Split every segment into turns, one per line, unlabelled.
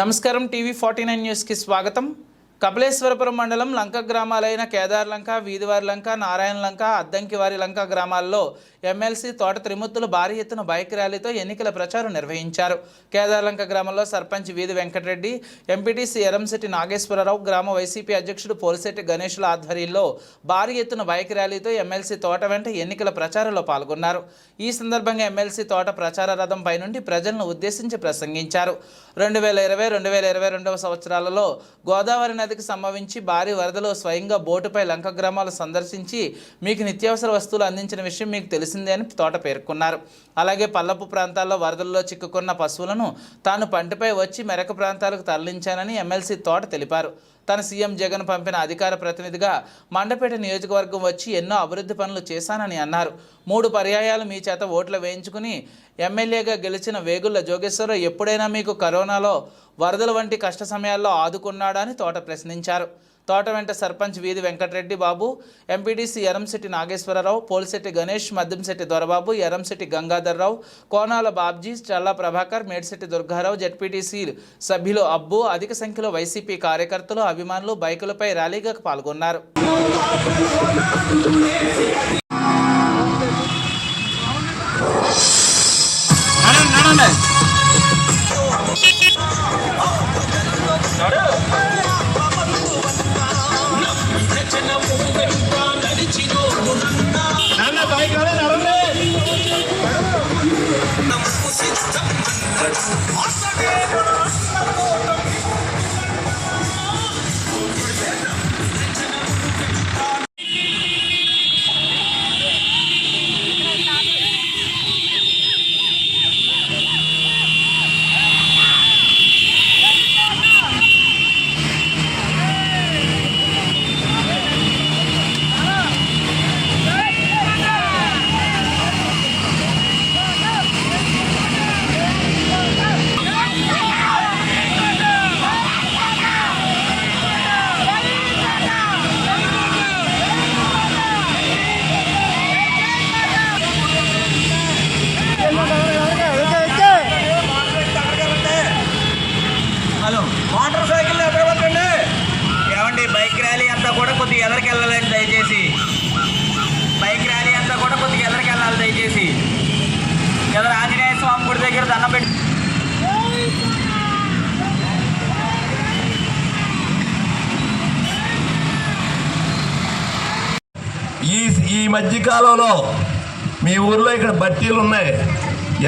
నమస్కారం TV forty nine న్యూస్కి స్వాగతం. కపిలేశ్వరపురం మండలం లంక గ్రామాలైన కేదార్ లంక వీధివారి లంక నారాయణ లంక అద్దంకివారి లంక గ్రామాల్లో ఎమ్మెల్సీ తోట త్రిమూర్తులు భారీ ఎత్తున బైక్ ర్యాలీతో ఎన్నికల ప్రచారం నిర్వహించారు. కేదార్లంక గ్రామంలో సర్పంచ్ వీధి వెంకటరెడ్డి ఎంపీటీసీ ఎరంశెట్టి నాగేశ్వరరావు గ్రామ వైసీపీ అధ్యక్షుడు పోలిశెట్టి గణేషుల ఆధ్వర్యంలో భారీ ఎత్తున బైక్ ర్యాలీతో ఎమ్మెల్సీ తోట వెంట ఎన్నికల ప్రచారంలో పాల్గొన్నారు. ఈ సందర్భంగా ఎమ్మెల్సీ తోట ప్రచార రథం పై నుండి ప్రజలను ఉద్దేశించి ప్రసంగించారు. రెండు వేల ఇరవై రెండు వేల ఇరవై రెండవ సంవత్సరాలలో గోదావరి నదికి సంభవించి భారీ వరదలో స్వయంగా బోటుపై లంక గ్రామాలు సందర్శించి మీకు నిత్యావసర వస్తువులు అందించిన విషయం మీకు తెలిసిందే అని తోట పేర్కొన్నారు. అలాగే పల్లపు ప్రాంతాల్లో వరదల్లో చిక్కుకున్న పశువులను తాను పంటపై వచ్చి మెరక ప్రాంతాలకు తరలించానని ఎమ్మెల్సీ తోట తెలిపారు. తన సీఎం జగన్ పంపిన అధికార ప్రతినిధిగా మండపేట నియోజకవర్గం వచ్చి ఎన్నో అభివృద్ధి పనులు చేశానని అన్నారు. మూడు పర్యాయాలు మీ చేత ఓట్లు వేయించుకుని ఎమ్మెల్యేగా గెలిచిన వేగుళ్ళ జోగేశ్వరరావు ఎప్పుడైనా మీకు కరోనాలో వరదల వంటి కష్ట సమయాల్లో ఆదుకున్నాడని తోట ప్రశ్నించారు. తోట వెంట సర్పంచ్ వీధి వెంకటరెడ్డి బాబు ఎంపీడీసీ ఎరంశెట్టి నాగేశ్వరరావు పోలిశెట్టి గణేష్ మద్దంశెట్టి దొరబాబు ఎరంశెట్టి గంగాధర్రావు కోనాల బాబ్జీ చల్లా ప్రభాకర్ మేడిశెట్టి దుర్గారావు జడ్పీటీసీ సభ్యులు అబ్బు అధిక సంఖ్యలో వైసీపీ కార్యకర్తలు అభిమానులు బైకులపై ర్యాలీగా పాల్గొన్నారు.
Once again. ర్యాలీ అంతా కూడా కొద్దిగా ఎదరికి వెళ్ళాలండి దయచేసి. బైక్ ర్యాలీ అంతా కూడా కొద్దిగా ఎదరికి వెళ్ళాలి దయచేసి. ఎదర ఆంజనేయ స్వామి గుడి దగ్గర దండం పెట్టి
ఈ ఈ మధ్య కాలంలో మీ ఊర్లో ఇక్కడ బట్టీలు ఉన్నాయి.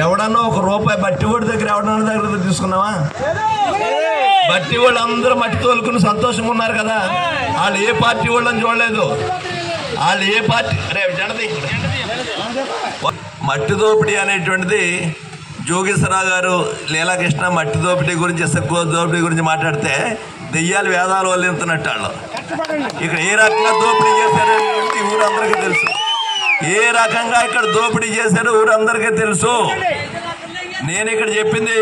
ఎవడన్నా ఒక రూపాయి బట్టి వాడి దగ్గర ఎవడన్నా దగ్గర తీసుకున్నావా? బట్టి వాళ్ళు అందరూ మట్టి తోలుకుని సంతోషంగా ఉన్నారు కదా. వాళ్ళు ఏ పార్టీ వాళ్ళని చూడలేదు. వాళ్ళు ఏ పార్టీ రేపు జనది మట్టి దోపిడీ అనేటువంటిది జోగేశ్వరరావు గారు లీలాకృష్ణ మట్టి దోపిడీ గురించి ఇసుక దోపిడీ గురించి మాట్లాడితే దెయ్యాలు వేదాలు వల్లింతున్నట్టు వాళ్ళు. ఇక్కడ ఏ రకంగా దోపిడీ చేశారో ఊరందరికీ తెలుసు. ఏ రకంగా ఇక్కడ దోపిడీ చేశారో ఊరందరికీ తెలుసు. నేను ఇక్కడ చెప్పింది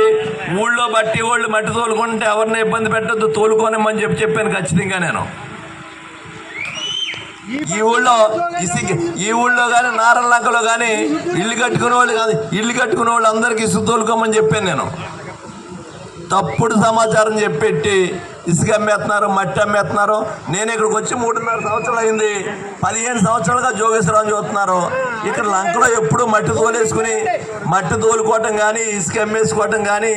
ఊళ్ళో బట్టి వాళ్ళు మట్టి తోలుకుంటే ఎవరిని ఇబ్బంది పెట్టద్దు తోలుకోనిమ్మని చెప్పి చెప్పాను ఖచ్చితంగా నేను. ఈ ఊళ్ళో ఇసుక ఈ ఊళ్ళో కానీ నారలంకలో కానీ ఇల్లు కట్టుకునే వాళ్ళు కాదు ఇల్లు కట్టుకునే వాళ్ళు అందరికీ ఇసుక తోలుకోమని చెప్పాను నేను. తప్పుడు సమాచారం చెప్పెట్టి ఇసుక అమ్మేస్తున్నారు మట్టి అమ్మేస్తున్నారు నేను ఇక్కడికి వచ్చి మూడున్నర సంవత్సరాలు అయింది. పదిహేను సంవత్సరాలుగా జోగేశ్వరరావు చూస్తున్నారు. ఇక్కడ లంకలో ఎప్పుడు మట్టి తోలేసుకుని మట్టి తోలుకోవటం కానీ ఇసుక అమ్మేసుకోవటం కానీ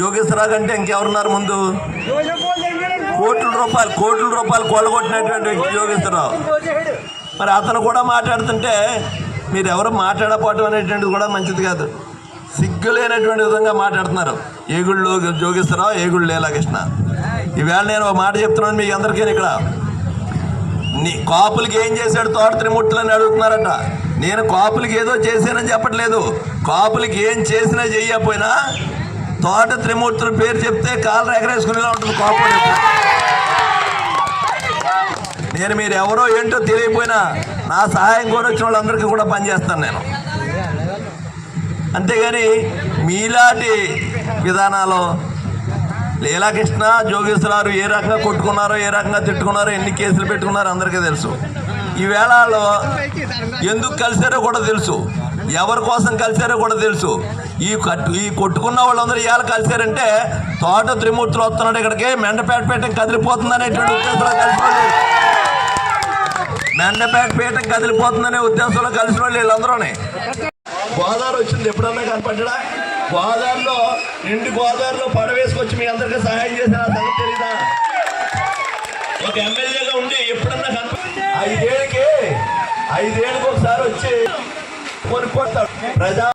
జోగేశ్వరరావు కంటే ఇంకెవరున్నారు ముందు? కోట్ల రూపాయలు కోట్ల రూపాయలు కొలగొట్టినటువంటి వ్యక్తి జోగేశ్వరరావు. మరి అతను కూడా మాట్లాడుతుంటే మీరు ఎవరు మాట్లాడకపోవటం అనేటువంటిది కూడా మంచిది కాదు. సిగ్గులేనటువంటి విధంగా మాట్లాడుతున్నారు. ఏగుళ్ళు జోగిస్తారా ఏగుళ్ళు లేలా కృష్ణ ఈవేళ నేను ఒక మాట చెప్తున్నాను మీకు అందరికీ ఇక్కడ. నీ కాపులకి ఏం చేశాడు తోట త్రిముట్లని అడుగుతున్నారట. నేను కాపులకి ఏదో చేశానని చెప్పట్లేదు. కాపులకి ఏం చేసినా చెయ్యకపోయినా తోట త్రిమూర్తుల పేరు చెప్తే కాళ్ళు ఎగరేసుకునేలా ఉంటుంది కాపు నేను మీరు ఎవరో ఏంటో తెలియకపోయినా నా సహాయం కూడా వచ్చిన వాళ్ళందరికీ కూడా పనిచేస్తాను నేను. అంతేగాని మీలాంటి విధానాలు లీలాకృష్ణ జోగేశ్వరరావు ఏ రకంగా కొట్టుకున్నారో ఏ రకంగా తిట్టుకున్నారో ఎన్ని కేసులు పెట్టుకున్నారో అందరికీ తెలుసు. ఈ వేళలో ఎందుకు కలిశారో కూడా తెలుసు. ఎవరి కోసం కలిశారో కూడా తెలుసు. ఈ కట్టు ఈ కొట్టుకున్న వాళ్ళందరూ ఇవాళ కలిశారంటే తోట త్రిమూర్తులు వస్తున్నాడు ఇక్కడికి మెండపేట పీఠం కదిలిపోతుంది అనేటువంటి ఉద్దేశంలో కలిసి మెండపేట పీఠం కదిలిపోతుందనే ఉద్దేశంలో కలిసిన వాళ్ళు వీళ్ళందరూనే. గోదావరి వచ్చింది ఎప్పుడన్నా కనపడ్డా? గోదావరిలో నిండు గోదావరిలో పడవేసుకొచ్చి మీ అందరికీ సహాయం చేసిన సంగతి తెలీదా? ఒక ఎమ్మెల్యేగా ఉండి ఎప్పుడన్నా కనపడి ఐదేళ్ళకి ఐదేళ్ళకి ఒకసారి వచ్చి కొనుక్కొస్తాడు. ప్రజా